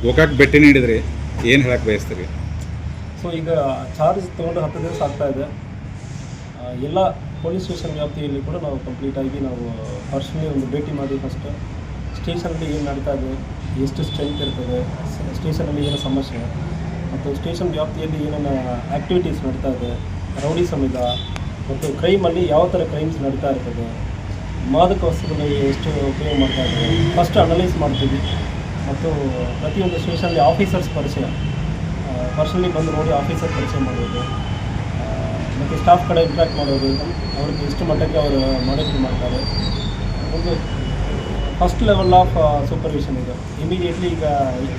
ಗೋಕಾಕ್ ಭೇಟಿ ನೀಡಿದ್ರಿ ಏನು ಹೇಳಕ್ಕೆ ಬಯಸ್ತೀರಿ? ಸೊ ಈಗ ಚಾರ್ಜ್ ತೊಗೊಂಡು ಹತ್ತು ದಿವಸ ಆಗ್ತಾ ಇದೆ. ಎಲ್ಲ ಪೊಲೀಸ್ ಸ್ಟೇಷನ್ ವ್ಯಾಪ್ತಿಯಲ್ಲಿ ಕೂಡ ನಾವು ಕಂಪ್ಲೀಟಾಗಿ ನಾವು ಪರ್ಸನಲಿ ಒಂದು ಭೇಟಿ ಮಾಡಿ ಫಸ್ಟ್ ಸ್ಟೇಷನಲ್ಲಿ ಏನು ನಡೀತಾ ಇದೆ, ಎಷ್ಟು ಸ್ಟ್ರೆಂತ್ ಇರ್ತದೆ ಸ್ಟೇಷನಲ್ಲಿ ಏನು ಸಮಸ್ಯೆ, ಮತ್ತು ಸ್ಟೇಷನ್ ವ್ಯಾಪ್ತಿಯಲ್ಲಿ ಏನೇನು ಆ್ಯಕ್ಟಿವಿಟೀಸ್ ನಡೀತಾ ಇದೆ, ರೌಡಿ ಸಮಿತ ಮತ್ತು ಕ್ರೈಮಲ್ಲಿ ಯಾವ ಥರ ಕ್ರೈಮ್ಸ್ ನಡೀತಾ ಇರ್ತದೆ, ಮಾದಕ ವಸ್ತುಗಳು ಎಷ್ಟು ಉಪಯೋಗ ಮಾಡ್ತಾ ಇದ್ದಾರೆ ಫಸ್ಟ್ ಅನಲೈಸ್ ಮಾಡ್ತೀವಿ. ಮತ್ತು ಪ್ರತಿಯೊಂದು ಸ್ಟೇಷನಲ್ಲಿ ಆಫೀಸರ್ಸ್ ಪರಿಚಯ. ಪರ್ಸನಲಿ ಬಂದು ನೋಡಿ ಆಫೀಸರ್ ಪರಿಚಯ ಮಾಡೋದು. ಮತ್ತು ಸ್ಟಾಫ್ ಕಡೆ ಇಂಟ್ರ್ಯಾಕ್ಟ್ ಮಾಡೋದು. ಅವ್ರಿಗೆ ಎಷ್ಟು ಮಟ್ಟಕ್ಕೆ ಅವರು ಮಾನಿಟರ್ ಮಾಡ್ತಾರೆ. ಒಂದು ಫಸ್ಟ್ ಲೆವೆಲ್ ಆಫ್ ಸೂಪರ್ವಿಷನ್ ಇದೆ. ಇಮಿಡಿಯೇಟ್ಲಿ ಈಗ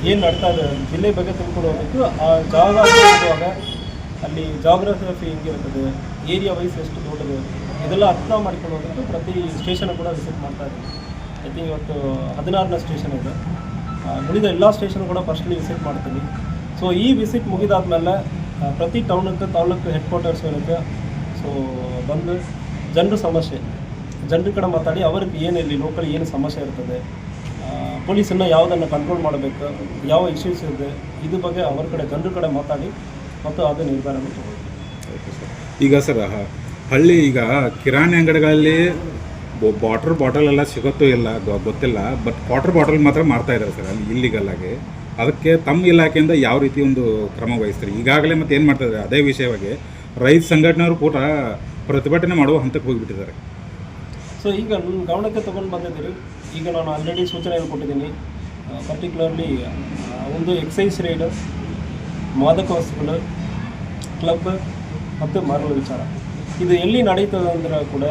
ಏನು ನಡ್ತಾ ಇದೆ, ಜಿಲ್ಲೆ ಬಗ್ಗೆ ತಿಳ್ಕೊಂಡು ಹೋಗಬೇಕು. ಆ ಜಾಗ ಹೋಗುವಾಗ ಅಲ್ಲಿ ಜಾಗ್ರಫಿ ಹೆಂಗಿರ್ತದೆ ಏರಿಯಾ ವೈಸ್ ಎಷ್ಟು ದೊಡ್ಡದು, ಇದೆಲ್ಲ ಅರ್ಥ ಮಾಡ್ಕೊಂಡು ಹೋಗ್ಬಿಟ್ಟು ಪ್ರತಿ ಸ್ಟೇಷನ್ ಕೂಡ ವಿಸಿಟ್ ಮಾಡ್ತಾ ಇದ್ದೀವಿ ಐ ಥಿಂಕ್ ಇವತ್ತು ಹದಿನಾರನೇ ಸ್ಟೇಷನ್ ಇದೆ. ಉಳಿದ ಎಲ್ಲ ಸ್ಟೇಷನ್ ಕೂಡ ಫಸ್ಟ್ಲಿ ವಿಸಿಟ್ ಮಾಡ್ತೀನಿ. ಸೊ ಈ ವಿಸಿಟ್ ಮುಗಿದಾದ್ಮೇಲೆ ಮೇಲೆ ಪ್ರತಿ ಟೌನಕ್ಕೆ ತಾಲೂಕು ಹೆಡ್ ಕ್ವಾರ್ಟರ್ಸ್ ಇರುತ್ತೆ. ಸೊ ಬಂದು ಜನರ ಸಮಸ್ಯೆ. ಜನರ ಕಡೆ ಮಾತಾಡಿ, ಅವ್ರಿಗೆ ಏನಿರಲಿ ಲೋಕಲ್ ಏನು ಸಮಸ್ಯೆ ಇರ್ತದೆ ಪೊಲೀಸನ್ನು ಯಾವುದನ್ನು ಕಂಟ್ರೋಲ್ ಮಾಡಬೇಕು, ಯಾವ ಇಶ್ಯೂಸ್ ಇದೆ, ಇದ್ರ ಬಗ್ಗೆ ಅವ್ರ ಕಡೆ, ಜನರ ಕಡೆ ಮಾತಾಡಿ ಮತ್ತು ಅದು ನಿರ್ಧಾರ ಈಗ ಸರ್, ಹಳ್ಳಿ ಈಗ ಕಿರಾಣಿ ಅಂಗಡಿಗಳಲ್ಲಿ ವಾಟರ್ ಬಾಟಲ್ ಎಲ್ಲ ಸಿಗುತ್ತೋ ಇಲ್ಲ ಗೊತ್ತಿಲ್ಲ, ಬಟ್ ವಾಟರ್ ಬಾಟಲ್ ಮಾತ್ರ ಮಾರ್ತಾ ಇದ್ದಾರೆ ಸರ್, ಅಲ್ಲಿ ಇಲ್ಲಿಗಲ್ ಆಗಿ. ಅದಕ್ಕೆ ತಮ್ಮ ಇಲಾಖೆಯಿಂದ ಯಾವ ರೀತಿ ಒಂದು ಕ್ರಮ ವಹಿಸ್ತಾರೆ? ಈಗಾಗಲೇ ಮತ್ತೆ ಏನು ಮಾಡ್ತಾ ಇದ್ದಾರೆ? ಅದೇ ವಿಷಯವಾಗಿ ರೈತ ಸಂಘಟನೆಯವರು ಕೂಡ ಪ್ರತಿಭಟನೆ ಮಾಡುವ ಹಂತಕ್ಕೆ ಹೋಗಿಬಿಟ್ಟಿದ್ದಾರೆ. ಸೊ ಈಗ ನನ್ನ ಗಮನಕ್ಕೆ ತೊಗೊಂಡು ಬಂದಿದ್ದೀರಿ. ಈಗ ನಾನು ಆಲ್ರೆಡಿ ಸೂಚನೆ ಕೊಟ್ಟಿದ್ದೀನಿ. ಪರ್ಟಿಕ್ಯುಲರ್ಲಿ ಒಂದು ಎಕ್ಸೈಸ್ ರೈಡ್ ಮಾದಕ ವಸ್ತುಗಳು ಕ್ಲಬ್ ಮತ್ತು ಮರಳು ವಿಚಾರ. ಇದು ಎಲ್ಲಿ ನಡೀತದೆ ಅಂದ್ರೆ ಕೂಡ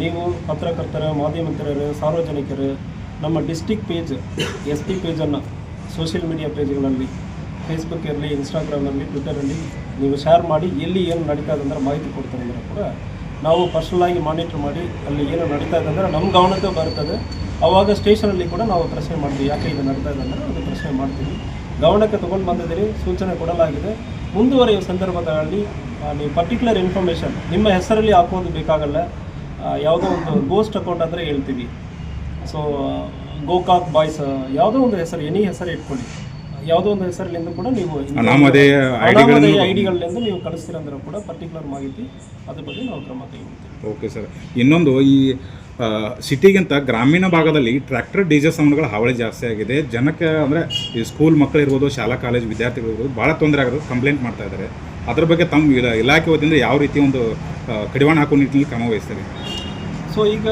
ನೀವು ಪತ್ರಕರ್ತರ ಮಾಧ್ಯಮ ಸಾರ್ವಜನಿಕರು, ನಮ್ಮ ಡಿಸ್ಟಿಕ್ ಪೇಜ್ ಎಸ್ ಪಿ ಪೇಜನ್ನು ಸೋಷಿಯಲ್ ಮೀಡಿಯಾ ಪೇಜ್ಗಳಲ್ಲಿ ಫೇಸ್ಬುಕ್ ಇರಲಿ ಇನ್ಸ್ಟಾಗ್ರಾಮಲ್ಲಿ ಟ್ವಿಟರಲ್ಲಿ ನೀವು ಶೇರ್ ಮಾಡಿ ಎಲ್ಲಿ ಏನು ನಡೀತಾ ಇದೆ ಅಂದ್ರೆ ಮಾಹಿತಿ ಕೊಡ್ತಾರೆ ಅಂದ್ರೆ ಕೂಡ ನಾವು ಪರ್ಸನಲ್ ಆಗಿ ಮಾನಿಟರ್ ಮಾಡಿ ಅಲ್ಲಿ ಏನು ನಡೀತಾ ಇದೆ ಅಂದರೆ ನಮ್ಮ ಗಮನಕ್ಕೆ ಬರ್ತದೆ. ಆವಾಗ ಸ್ಟೇಷನಲ್ಲಿ ಕೂಡ ನಾವು ಪ್ರಶ್ನೆ ಮಾಡ್ತೀವಿ, ಯಾಕೆ ಇದು ನಡೀತಾ ಇದೆ ಅಂದರೆ ಅದು ಪ್ರಶ್ನೆ ಮಾಡ್ತೀವಿ. ಗಮನಕ್ಕೆ ತೊಗೊಂಡು ಬಂದಿದ್ದೀರಿ, ಸೂಚನೆ ಕೊಡಲಾಗಿದೆ. ಮುಂದುವರೆಯುವ ಸಂದರ್ಭದಲ್ಲಿ ನೀವು ಪರ್ಟಿಕ್ಯುಲರ್ ಇನ್ಫಾರ್ಮೇಷನ್ ನಿಮ್ಮ ಹೆಸರಲ್ಲಿ ಹಾಕೋದು ಬೇಕಾಗಲ್ಲ. ಯಾವುದೋ ಒಂದು ಗೋಸ್ಟ್ ಅಕೌಂಟ್ ಅಂದರೆ ಹೇಳ್ತೀವಿ. ಸೊ ಗೋಕಾಕ್ ಬಾಯ್ಸ್ ಯಾವುದೋ ಒಂದು ಹೆಸರು ಎನಿ ಹೆಸರು ಇಟ್ಕೊಳ್ಳಿ. ಯಾವುದೋ ಒಂದು ಹೆಸರಿನಿಂದ ಕೂಡ ನೀವು ಅನಾಮಧೇಯ ಅನಾಮಧೇಯ ಐಡಿಗಳಿಂದ ನೀವು ಕಳಿಸ್ತೀರಂದ್ರೆ ಕೂಡ ಪರ್ಟಿಕ್ಯುಲರ್ ಮಾಹಿತಿ ಅದ್ರ ಬಗ್ಗೆ ನಾವು ಕ್ರಮ ತೆಗೆದುಕೊಳ್ತೀವಿ. Okay sir. ಇನ್ನೊಂದು ಈ ಸಿಟಿಗಿಂತ ಗ್ರಾಮೀಣ ಭಾಗದಲ್ಲಿ ಟ್ರ್ಯಾಕ್ಟರ್ ಡಿಜೆ ಸೌಂಡ್ಗಳ ಹಾವಳಿ ಜಾಸ್ತಿ ಆಗಿದೆ. ಜನಕ್ಕೆ ಅಂದರೆ ಈ ಸ್ಕೂಲ್ ಮಕ್ಕಳಿರ್ಬೋದು ಶಾಲಾ ಕಾಲೇಜ್ ವಿದ್ಯಾರ್ಥಿಗಳಿರ್ಬೋದು ಭಾಳ ತೊಂದರೆ ಆಗೋದು ಕಂಪ್ಲೇಂಟ್ ಮಾಡ್ತಾ ಇದ್ದಾರೆ. ಅದ್ರ ಬಗ್ಗೆ ತಮ್ಮ ಇಲ- ಇಲಾಖೆ ವತಿಯಿಂದ ಯಾವ ರೀತಿ ಒಂದು ಕಡಿವಾಣ ಹಾಕೋ ನಿಟ್ಟಿನಲ್ಲಿ ಕ್ರಮ ವಹಿಸ್ತಾರೆ? ಸೊ ಈಗ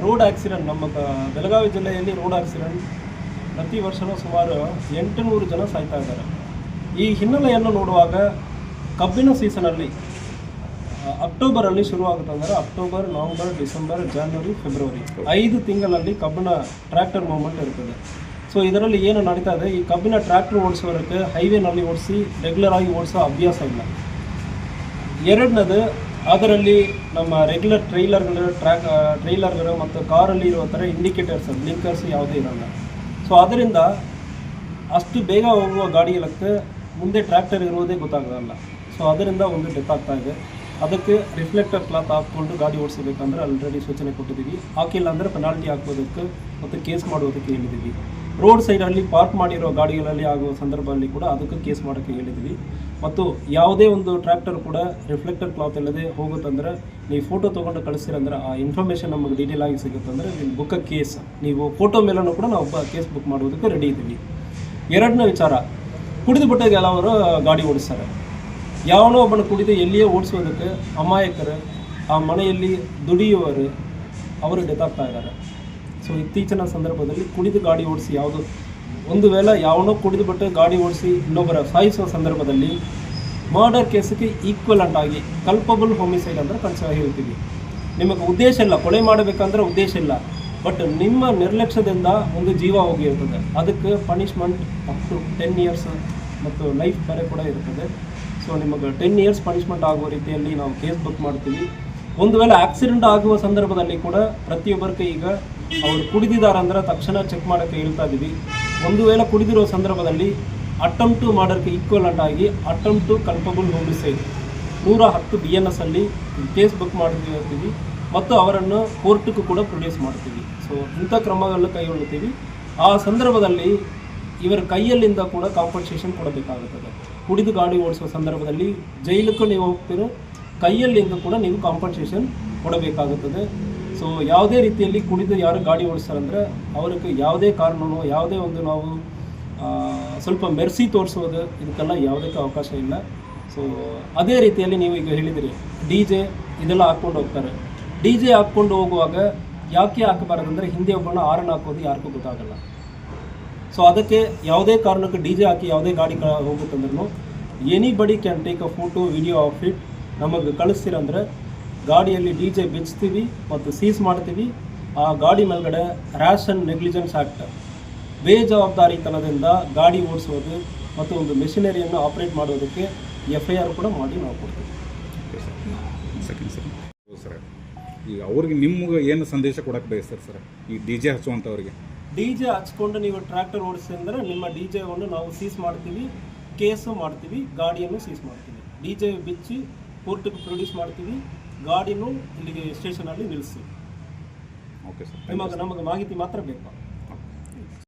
ರೋಡ್ ಆಕ್ಸಿಡೆಂಟ್ ನಮ್ಮ ಬೆಳಗಾವಿ ಜಿಲ್ಲೆಯಲ್ಲಿ ರೋಡ್ ಆಕ್ಸಿಡೆಂಟ್ ಪ್ರತಿ ವರ್ಷವೂ ಸುಮಾರು ಎಂಟುನೂರು ಜನ ಸಾಯ್ತಾ ಇದ್ದಾರೆ. ಈ ಹಿನ್ನೆಲೆಯನ್ನು ನೋಡುವಾಗ ಕಬ್ಬಿನ ಸೀಸನಲ್ಲಿ ಅಕ್ಟೋಬರಲ್ಲಿ ಶುರುವಾಗುತ್ತಂದರೆ October, November, December, January, February. ಐದು ತಿಂಗಳಲ್ಲಿ ಕಬ್ಬಿನ ಟ್ರ್ಯಾಕ್ಟರ್ ಮೂವ್ಮೆಂಟ್ ಇರ್ತದೆ. ಸೊ ಇದರಲ್ಲಿ ಏನು ನಡೀತಾ ಇದೆ, ಈ ಕಬ್ಬಿನ ಟ್ರ್ಯಾಕ್ಟ್ರ್ ಓಡಿಸೋದಕ್ಕೆ ಹೈವೇನಲ್ಲಿ ಓಡಿಸಿ ರೆಗ್ಯುಲರ್ ಆಗಿ ಓಡಿಸೋ ಅಭ್ಯಾಸ ಇಲ್ಲ. ಎರಡನೇದು, ಅದರಲ್ಲಿ ನಮ್ಮ ರೆಗ್ಯುಲರ್ ಟ್ರೈಲರ್ಗಳು ಟ್ರ್ಯಾಕ್ ಟ್ರೈಲರ್ಗಳು ಮತ್ತು ಕಾರಲ್ಲಿ ಇರೋ ಥರ ಇಂಡಿಕೇಟರ್ಸ್ ಬ್ಲಿಂಕರ್ಸ್ ಯಾವುದೇ ಇರಲ್ಲ. ಸೊ ಅದರಿಂದ ಅಷ್ಟು ಬೇಗ ಹೋಗುವ ಗಾಡಿಗಳಕ್ಕೆ ಮುಂದೆ ಟ್ರ್ಯಾಕ್ಟರ್ ಇರೋದೇ ಗೊತ್ತಾಗೋದಲ್ಲ ಸೊ ಅದರಿಂದ ಒಂದು ಡೆತ್ ಆಗ್ತಾ ಇದೆ. ಅದಕ್ಕೆ ರಿಫ್ಲೆಕ್ಟರ್ ಕ್ಲಾತ್ ಹಾಕ್ಕೊಂಡು ಗಾಡಿ ಓಡಿಸಬೇಕಂದ್ರೆ ಆಲ್ರೆಡಿ ಸೂಚನೆ ಕೊಟ್ಟಿದ್ದೀವಿ. ಹಾಕಿಲ್ಲ ಅಂದರೆ ಪೆನಾಲ್ಟಿ ಹಾಕೋದಕ್ಕೆ ಮತ್ತು ಕೇಸ್ ಮಾಡೋದಕ್ಕೆ ಹೇಳಿದ್ದೀವಿ. ರೋಡ್ ಸೈಡಲ್ಲಿ ಪಾರ್ಕ್ ಮಾಡಿರೋ ಗಾಡಿಗಳಲ್ಲಿ ಆಗುವ ಸಂದರ್ಭದಲ್ಲಿ ಕೂಡ ಅದಕ್ಕೆ ಕೇಸ್ ಮಾಡೋಕ್ಕೆ ಹೇಳಿದ್ವಿ. ಮತ್ತು ಯಾವುದೇ ಒಂದು ಟ್ರ್ಯಾಕ್ಟರ್ ಕೂಡ ರಿಫ್ಲೆಕ್ಟರ್ ಕ್ಲಾತ್ ಇಲ್ಲದೆ ಹೋಗುತ್ತಂದ್ರೆ ನೀವು ಫೋಟೋ ತೊಗೊಂಡು ಕಳಿಸ್ತೀರಂದ್ರೆ ಆ ಇನ್ಫಾರ್ಮೇಷನ್ ನಮಗೆ ಡೀಟೇಲ್ ಆಗಿ ಸಿಗುತ್ತಂದರೆ ನಿಮ್ಮ ಬುಕ್ಕ ಕೇಸ್ ನೀವು ಫೋಟೋ ಮೇಲೂ ಕೂಡ ನಾವು ಒಬ್ಬ ಕೇಸ್ ಬುಕ್ ಮಾಡುವುದಕ್ಕೆ ರೆಡಿ ಇದ್ದೀವಿ. ಎರಡನೇ ವಿಚಾರ, ಕುಡಿದು ಬಿಟ್ಟಾಗ ಎಲ್ಲವರು ಗಾಡಿ ಓಡಿಸ್ತಾರೆ. ಯಾವನೋ ಒಬ್ಬನ ಕುಡಿದು ಎಲ್ಲಿಯೇ ಓಡಿಸೋದಕ್ಕೆ ಅಮಾಯಕರು ಆ ಮನೆಯಲ್ಲಿ ದುಡಿಯುವರು ಅವರು ಡೆತ್ ಆಗ್ತಾ ಇದ್ದಾರೆ. ಸೊ ಇತ್ತೀಚಿನ ಸಂದರ್ಭದಲ್ಲಿ ಕುಡಿದು ಗಾಡಿ ಓಡಿಸಿ ಯಾವುದು, ಒಂದು ವೇಳೆ ಯಾವನೋ ಕುಡಿದು ಬಿಟ್ಟು ಗಾಡಿ ಓಡಿಸಿ ಇನ್ನೊಬ್ಬರ ಸಾಯಿಸುವ ಸಂದರ್ಭದಲ್ಲಿ ಮರ್ಡರ್ ಕೇಸಿಗೆ ಈಕ್ವಲೆಂಟ್ ಆಗಿ ಕಲ್ಪಬಲ್ ಹೋಮಿಸೈಡ್ ಅಂದರೆ ಕನ್ಸಿಡರ್ ಹೇಳ್ತೀವಿ ನಿಮಗೆ ಉದ್ದೇಶ ಇಲ್ಲ, ಕೊಲೆ ಮಾಡಬೇಕಂದ್ರೆ ಉದ್ದೇಶ ಇಲ್ಲ. ಬಟ್ ನಿಮ್ಮ ನಿರ್ಲಕ್ಷ್ಯದಿಂದ ಒಂದು ಜೀವ ಹೋಗಿರ್ತದೆ. ಅದಕ್ಕೆ punishment up to ten years ಮತ್ತು ಲೈಫ್ ಬೇರೆ ಕೂಡ ಇರ್ತದೆ. ಸೊ ನಿಮಗೆ ಟೆನ್ ಇಯರ್ಸ್ ಪನಿಷ್ಮೆಂಟ್ ಆಗುವ ರೀತಿಯಲ್ಲಿ ನಾವು ಕೇಸ್ ಬುಕ್ ಮಾಡ್ತೀವಿ. ಒಂದು ವೇಳೆ ಆಕ್ಸಿಡೆಂಟ್ ಆಗುವ ಸಂದರ್ಭದಲ್ಲಿ ಕೂಡ ಪ್ರತಿಯೊಬ್ಬರಿಗೆ ಈಗ ಅವರು ಕುಡಿದಿದ್ದಾರೆ ಅಂದ್ರೆ ತಕ್ಷಣ ಚೆಕ್ ಮಾಡೋಕ್ಕೆ ಹೇಳ್ತಾ ಇದ್ದೀವಿ ಒಂದು ವೇಳೆ ಕುಡಿದಿರೋ ಸಂದರ್ಭದಲ್ಲಿ ಅಟಮ್ ಟು ಮಾಡೋಕ್ಕೆ ಈಕ್ವಲೆಂಟ್ ಆಗಿ ಅಟಮ್ ಟು ಕಲ್ಪಬಲ್ ಹೋಮಿಸೈಡ್ ನೂರ ಹತ್ತು ಬಿ ಎನ್ ಎಸ್ ಅಲ್ಲಿ ಕೇಸ್ ಬುಕ್ ಮಾಡ್ತೀವಿ ಮತ್ತು ಅವರನ್ನು ಕೋರ್ಟ್ಗೂ ಕೂಡ ಪ್ರೊಡ್ಯೂಸ್ ಮಾಡ್ತೀವಿ. ಸೊ ಇಂಥ ಕ್ರಮಗಳನ್ನು ಕೈಗೊಳ್ಳುತ್ತೀವಿ. ಆ ಸಂದರ್ಭದಲ್ಲಿ ಇವರ ಕೈಯಲ್ಲಿಂದ ಕೂಡ ಕಾಂಪನ್ಸೇಷನ್ ಕೊಡಬೇಕಾಗುತ್ತದೆ. ಕುಡಿದು ಗಾಡಿ ಓಡಿಸುವ ಸಂದರ್ಭದಲ್ಲಿ ಜೈಲಕ್ಕೂ ನೀವು ಹೋಗ್ತಿರೋ ಕೈಯಲ್ಲಿಂದ ಕೂಡ ನೀವು ಕಾಂಪನ್ಸೇಷನ್ ಕೊಡಬೇಕಾಗುತ್ತದೆ. ಸೊ ಯಾವುದೇ ರೀತಿಯಲ್ಲಿ ಕುಡಿದು ಯಾರು ಗಾಡಿ ಓಡಿಸ್ತಾರಂದರೆ ಅವ್ರಿಗೆ ಯಾವುದೇ ಕಾರಣನೋ ಯಾವುದೇ ಒಂದು ನಾವು ಸ್ವಲ್ಪ ಮೆರೆಸಿ ತೋರಿಸೋದು, ಇದಕ್ಕೆಲ್ಲ ಯಾವುದಕ್ಕೂ ಅವಕಾಶ ಇಲ್ಲ. ಸೊ ಅದೇ ರೀತಿಯಲ್ಲಿ ನೀವು ಈಗ ಹೇಳಿದಿರಿ, ಡಿ ಜೆ ಇದೆಲ್ಲ ಹಾಕ್ಕೊಂಡು ಹೋಗ್ತಾರೆ. ಡಿ ಜೆ ಹಾಕ್ಕೊಂಡು ಹೋಗುವಾಗ ಯಾಕೆ ಹಾಕಬಾರ್ದಂದ್ರೆ ಹಿಂದೆ ಒಬ್ಬನ ಆರನ್ ಹಾಕೋದು ಯಾರಿಗೂ ಗೊತ್ತಾಗಲ್ಲ. ಸೊ ಅದಕ್ಕೆ ಯಾವುದೇ ಕಾರಣಕ್ಕೆ ಡಿ ಜೆ ಹಾಕಿ ಯಾವುದೇ ಗಾಡಿ ಹೋಗುತ್ತಂದ್ರೂ anybody can take a photo video of it ನಮಗೆ ಕಳಿಸ್ತೀರಂದ್ರೆ ಗಾಡಿಯಲ್ಲಿ ಡಿ ಜೆ ಬಿಚ್ತೀವಿ ಮತ್ತು ಸೀಸ್ ಮಾಡ್ತೀವಿ. ಆ ಗಾಡಿ ಮೇಲ್ಗಡೆ ರ್ಯಾಷನ್ ಆ್ಯಂಡ್ ನೆಗ್ಲಿಜೆನ್ಸ್ ಆ್ಯಕ್ಟ್ ಬೇಜವಾಬ್ದಾರಿತನದಿಂದ ಗಾಡಿ ಓಡಿಸೋದು ಮತ್ತು ಒಂದು ಮೆಷಿನರಿಯನ್ನು ಆಪ್ರೇಟ್ ಮಾಡೋದಕ್ಕೆ ಎಫ್ ಐ ಆರ್ ಕೂಡ ಮಾಡಿ ನಾವು ಕೊಡ್ತೀವಿ. ಸರ್ ಈಗ ಅವ್ರಿಗೆ ನಿಮ್ಗೆ ಏನು ಸಂದೇಶ ಕೊಡಕ್ಕೆ ಬಯಸ್ತಾರೆ ಸರ್ ಈ ಡಿ ಜೆ ಹಚ್ಚುವಂಥವ್ರಿಗೆ ಡಿ ಜೆ ಹಚ್ಕೊಂಡು ನೀವು ಟ್ರ್ಯಾಕ್ಟರ್ ಓಡಿಸಿ ಅಂದರೆ ನಿಮ್ಮ ಡಿ ಜೆವನ್ನು ನಾವು ಸೀಸ್ ಮಾಡ್ತೀವಿ ಕೇಸು ಮಾಡ್ತೀವಿ ಗಾಡಿಯನ್ನು ಸೀಸ್ ಮಾಡ್ತೀವಿ. ಡಿ ಜೆ ಬಿಚ್ಚಿ ಕೋರ್ಟಿಗೆ ಪ್ರೊಡ್ಯೂಸ್ ಮಾಡ್ತೀವಿ. ಗಾಡಿನೂ ಇಲ್ಲಿಗೆ ಸ್ಟೇಷನಲ್ಲಿ ನಿಲ್ಲಿಸ್ತೀವಿ. ಓಕೆ ಸರ್ ನಿಮಗೆ ನಮಗೆ ಮಾಹಿತಿ ಮಾತ್ರ ಬೇಕು.